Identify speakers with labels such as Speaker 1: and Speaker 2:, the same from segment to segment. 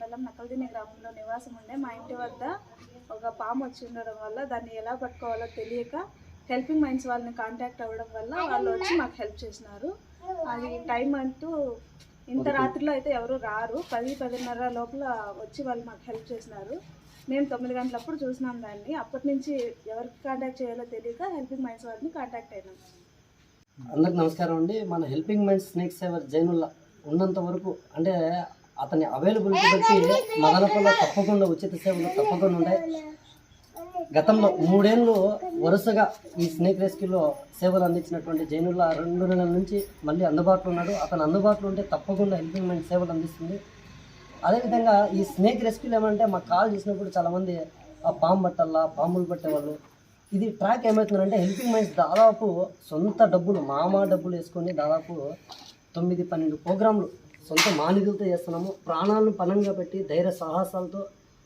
Speaker 1: మండలం నకల్దిని గ్రామంలో నివాసం ఉండే మా ఇంటి వద్ద ఒక పాము వచ్చి ఉండడం వల్ల దాన్ని ఎలా పట్టుకోవాలో తెలియక హెల్పింగ్ మైండ్స్ వాళ్ళని కాంటాక్ట్ అవ్వడం వల్ల వాళ్ళు వచ్చి మాకు హెల్ప్ చేసినారు. అది టైం అంటూ ఇంత రాత్రిలో అయితే ఎవరు రారు. పది పదిన్నర లోపల వచ్చి వాళ్ళు మాకు హెల్ప్ చేసినారు. మేము తొమ్మిది గంటలప్పుడు చూసినాం దాన్ని. అప్పటి నుంచి ఎవరికి కాంటాక్ట్ చేయాలో తెలియక హెల్పింగ్ మైండ్స్ వాళ్ళని కాంటాక్ట్ అయినాం.
Speaker 2: అందరికి నమస్కారం అండి. మన helping mind snake saver Jainulla ఉన్నంత వరకు అంటే అతని అవైలబిలిటీ బట్టి మదనపల్లిలో తప్పకుండా ఉచిత సేవలు తప్పకుండా ఉంటాయి. గతంలో మూడేళ్ళు వరుసగా ఈ స్నేక్ రెస్క్యూలో సేవలు అందించినటువంటి జైనుల్లా రెండు నెలల నుంచి మళ్ళీ అందుబాటులో ఉన్నాడు. అతను అందుబాటులో ఉంటే తప్పకుండా హెల్పింగ్ మైండ్ సేవలు అందిస్తుంది. అదేవిధంగా ఈ స్నేక్ రెస్క్యూలు ఏమంటే మాకు కాల్ చేసినప్పుడు చాలామంది ఆ పాము పట్టల్లా పాములు పట్టేవాళ్ళు. ఇది ట్రాక్ ఏమవుతుందంటే హెల్పింగ్ మైండ్స్ దాదాపు సొంత డబ్బులు మామా డబ్బులు వేసుకొని దాదాపు తొమ్మిది పన్నెండు ప్రోగ్రాంలు సొంత మానిధులతో చేస్తున్నాము. ప్రాణాలను పణంగా పెట్టి ధైర్య సాహసాలతో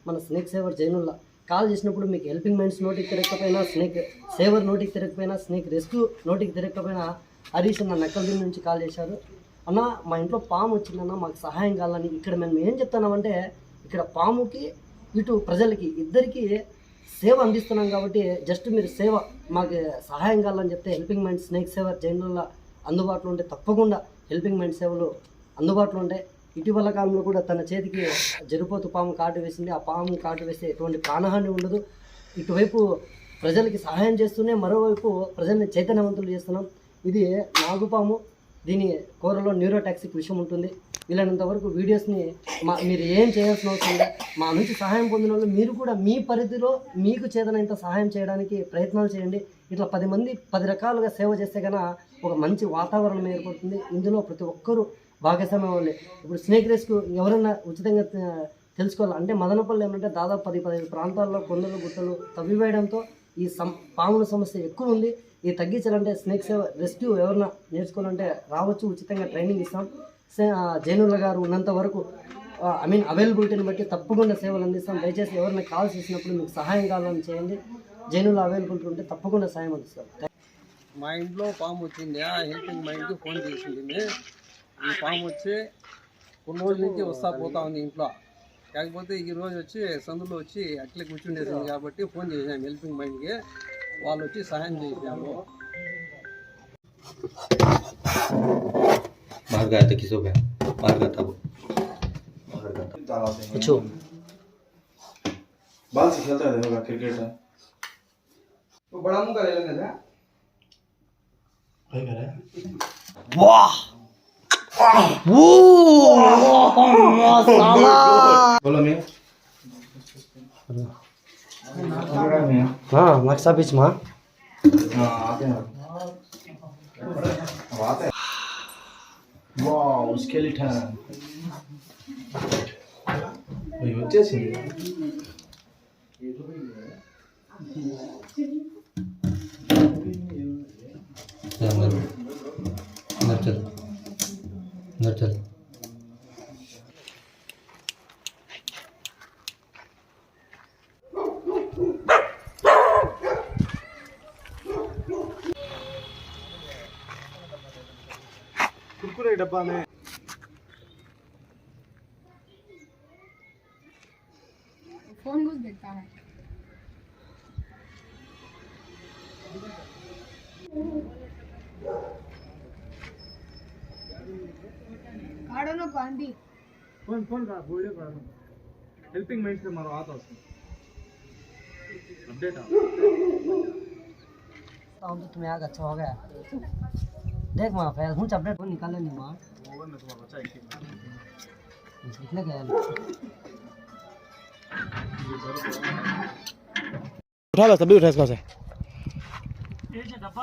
Speaker 2: మన స్నేక్ సేవర్ జైనుల్లా కాల్ చేసినప్పుడు మీకు హెల్పింగ్ మైండ్స్ నోటికి తిరగకపోయినా స్నేక్ సేవర్ నోటికి తిరగకపోయినా స్నేక్ రెస్క్యూ నోటికి తిరగకపోయినా హరీష్ అన్న నక్కల నుంచి కాల్ చేశారు. అన్న మా ఇంట్లో పాము వచ్చిందన్న మాకు సహాయం కావాలని ఇక్కడ మేము ఏం చెప్తున్నామంటే ఇక్కడ పాముకి ఇటు ప్రజలకి ఇద్దరికీ సేవ అందిస్తున్నాం కాబట్టి జస్ట్ మీరు సేవ మాకు సహాయం కావాలని చెప్తే హెల్పింగ్ మైండ్ స్నేక్ సేవ జైన్లలో అందుబాటులో ఉంటే తప్పకుండా హెల్పింగ్ మైండ్ సేవలు అందుబాటులో ఉంటాయి ఇటీవల కాలంలో కూడా తన చేతికి జరిపోతు పాము కాటు వేసింది. ఆ పాము కాటు వేస్తే ఎటువంటి ప్రాణహాని ఉండదు. ఇటువైపు ప్రజలకి సహాయం చేస్తూనే మరోవైపు ప్రజల్ని చైతన్యవంతులు చేస్తున్నాం. ఇది నాగుపాము దీని కూరలో న్యూరోటాక్సిక్ విషయం ఉంటుంది. వీలైనంత వరకు వీడియోస్ని మా మీరు ఏం చేయాల్సిన అవసరం లేదు. మా నుంచి సహాయం పొందిన వాళ్ళు మీరు కూడా మీ పరిధిలో మీకు చేతనంత సహాయం చేయడానికి ప్రయత్నాలు చేయండి. ఇట్లా పది మంది పది రకాలుగా సేవ చేస్తే కనుక ఒక మంచి వాతావరణం ఏర్పడుతుంది. ఇందులో ప్రతి ఒక్కరూ భాగస్వామ్యం అవ్వాలి. ఇప్పుడు స్నేక్ రేస్కు ఎవరైనా ఉచితంగా తెలుసుకోవాలి? అంటే మదనపల్లి ఏమంటే దాదాపు పది పదిహేను ప్రాంతాల్లో కొండలు గుట్టలు తవ్వివేయడంతో ఈ సం పాముల సమస్య ఎక్కువ ఉంది. ఇది తగ్గించాలంటే స్నేక్ సేవ రెస్క్యూ ఎవరైనా నేర్చుకోవాలంటే రావచ్చు. ఉచితంగా ట్రైనింగ్ ఇస్తాం. జైనుల గారు ఉన్నంత వరకు ఐ మీన్ అవైలబిలిటీని బట్టి తప్పకుండా సేవలు అందిస్తాం. దయచేసి ఎవరైనా కాల్ చేసినప్పుడు మీకు సహాయం కావాలని చేయండి. జైనుల అవైలబిలిటీ ఉంటే తప్పకుండా సహాయం అందిస్తాం.
Speaker 3: మా ఇంట్లో పాము వచ్చింది ఆ హెల్పింగ్ మైండ్కి ఫోన్ చేసింది ఈ పాము వచ్చి కొన్ని రోజుల నుంచి వస్తా పోతా ఉంది ఇంట్లో కాకపోతే ఈ రోజు వచ్చి సందులో వచ్చి అట్లే కూర్చుండేసింది కాబట్టి ఫోన్ చేసాము హెల్పింగ్ మైండ్కి వాళ్ళు వచ్చి సహాయం చేసాము
Speaker 4: बाहर गया था किसो गया बाहर गया था वो बाहर गया था
Speaker 2: వచ్చు
Speaker 5: बाल से खेलता रहता होगा क्रिकेट
Speaker 3: वो बड़ा मुंह का ले लेंगे
Speaker 5: भाई कर रहा है। वाह। वो
Speaker 2: साला बोलो मैं
Speaker 5: हाँ मक्सा बीच माँ वाह उसके
Speaker 4: लिए ठहरा। अंदर चल। अंदर चल।
Speaker 5: कुरकुरे डब्बा में।
Speaker 6: फ़ोन घुस देता है। કાળાનો ગાંધી
Speaker 5: કોણ કોણ કા ગોળ્યો કાળાનો હેલ્પિંગ માઇન્ડ છે મારો હાથ આવશે अपडेट काम
Speaker 2: तो तुम्हें आग अच्छा हो गया। देख माँ फैज हूँ अपडेट को तो निकाले नहीं माँ।
Speaker 5: ओवर में तुम्हारा बचा एक
Speaker 2: कितने गया।
Speaker 7: उठा लो तभी उठा इसका से।
Speaker 8: ये जो डब्बा